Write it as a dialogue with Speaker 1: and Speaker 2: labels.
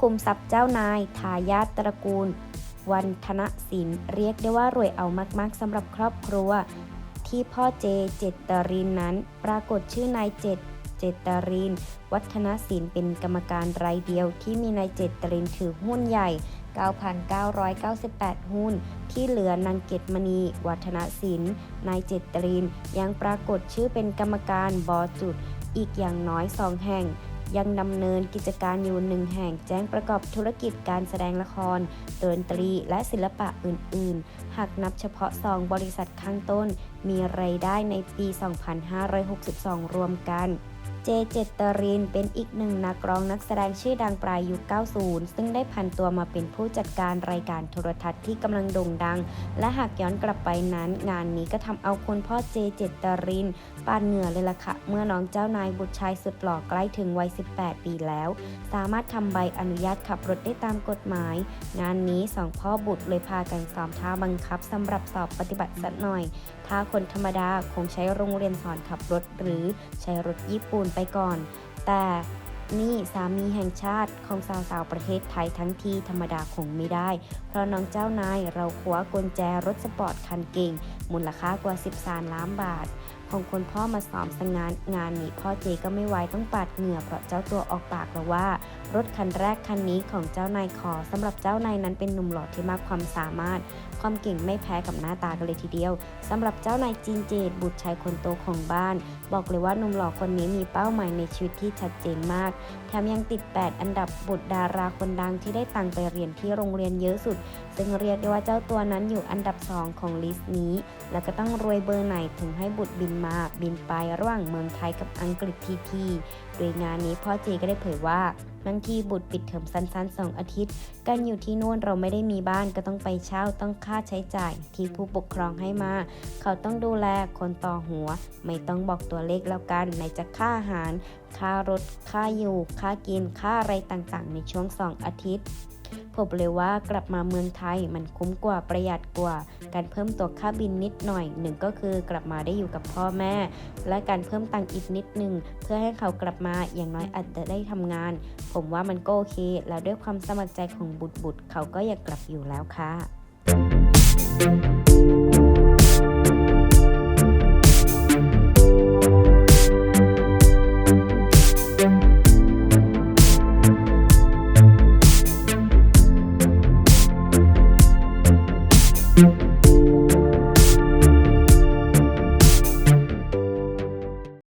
Speaker 1: คุมทรัพย์เจ้านายทายาทตระกูล วันธนศิลป์เรียกได้ว่ารวยเอามากๆสำหรับครอบครัว ที่พ่อเจเจตรินนั้น ปรากฏชื่อนายเจตเจตริน วัฒนศิลป์เป็นกรรมการรายเดียวที่มีนายเจตรินถือหุ้นใหญ่ 9,998 หุ้น ที่เหลือนางเกตมณี วัฒนศิลป์นายเจตริน ยังปรากฏชื่อเป็นกรรมการบอจุด อีกอย่างน้อยสองแห่ง ยังดำเนินกิจการอยู่หนึ่งแห่งแจ้งประกอบธุรกิจการแสดงละครดนตรีและศิลปะอื่น ๆ หากนับเฉพาะสองบริษัทข้างต้น มีไรายได้ในปี 2562 รวมกัน เจเจตรินเป็นอีกหนึ่งนักร้องนักแสดงชื่อดังปลายยุค 90 ซึ่งได้ผันตัวมาเป็นผู้จัดการรายการโทรทัศน์ที่กำลังโด่งดัง และหากย้อนกลับไปนั้น งานนี้ก็ทำเอาคุณพ่อเจเจตรินปานเหงื่อเลยล่ะค่ะ เมื่อน้องเจ้านายบุตรชายสุดหล่อใกล้ถึงวัย 18 ปีแล้ว สามารถทำใบอนุญาตขับรถได้ตามกฎหมาย งานนี้สองพ่อบุตรเลยพากันซ้อมท่าบังคับสำหรับสอบปฏิบัติสักหน่อย ถ้าคนธรรมดาคงใช้โรงเรียนสอนขับรถ หรือใช้รถญี่ปุ่นไปก่อน แต่นี่สามีแห่งชาติของสาวสาวๆประเทศไทยทั้งทีธรรมดาคงไม่ได้ เพราะน้องเจ้านายเราคว้ากุญแจรถสปอร์ตคันเก่ง มูลค่ากว่า 13 ล้านบาทของคนพ่อมาซ้อมสังงานงานนี้พ่อเจก็ไม่ไหวต้องปาดเหงื่อเพราะเจ้าตัวออกปากแล้วว่า รถคันแรกคันนี้ของเจ้านายขอสำหรับเจ้านายนั้นเป็นหนุ่มหล่อที่มากความสามารถ ความเก่งไม่แพ้กับหน้าตากันเลยทีเดียวสำหรับเจ้านายจีนเจดบุตรชายคนโตของบ้าน บอกเลยว่าหนุ่มหล่อคนนี้มีเป้าหมายในชีวิตที่ชัดเจนมากแถมยังติด 8 อันดับบุตรดาราคนดังที่ได้ตังไปเรียนที่โรงเรียนเยอะสุด ซึ่งเรียกได้ว่าเจ้าตัวนั้นอยู่อันดับ 2 ของลิสต์นี้ แล้วก็ต้องรวยเบอร์ไหนถึงให้บุตรบินมาบินไประหว่างเมืองไทยกับอังกฤษทีทีโดยงานนี้พ่อเจก็ได้เผยว่าบางทีบุตรปิดเทอมสั้นๆ2องอาทิตย์ กันอยู่ที่นู่นเราไม่ได้มีบ้านก็ต้องไปเช่าต้องค่าใช้จ่าย ที่ผู้ปกครองให้มา เขาต้องดูแลคนต่อหัว ไม่ต้องบอกตัวเลขแล้วกันไหนจะค่าอาหาร ค่ารถ ค่าอยู่ ค่ากิน ค่าอะไรต่างๆ ในช่วง2อาทิตย์ ผมเลยว่ากลับมาเมืองไทยมันคุ้มกว่าประหยัดกว่า การเพิ่มตัวค่าบินนิดหน่อยหนึ่งก็คือกลับมาได้อยู่กับพ่อแม่ และการเพิ่มตังค์อีกนิดหนึ่งเพื่อให้เขากลับมาอย่างน้อยอาจจะได้ทำงาน ผมว่ามันก็โอเค แล้วด้วยความสมัครใจของบุตรบุตรเขาก็อยากกลับอยู่แล้วค่ะ Thank you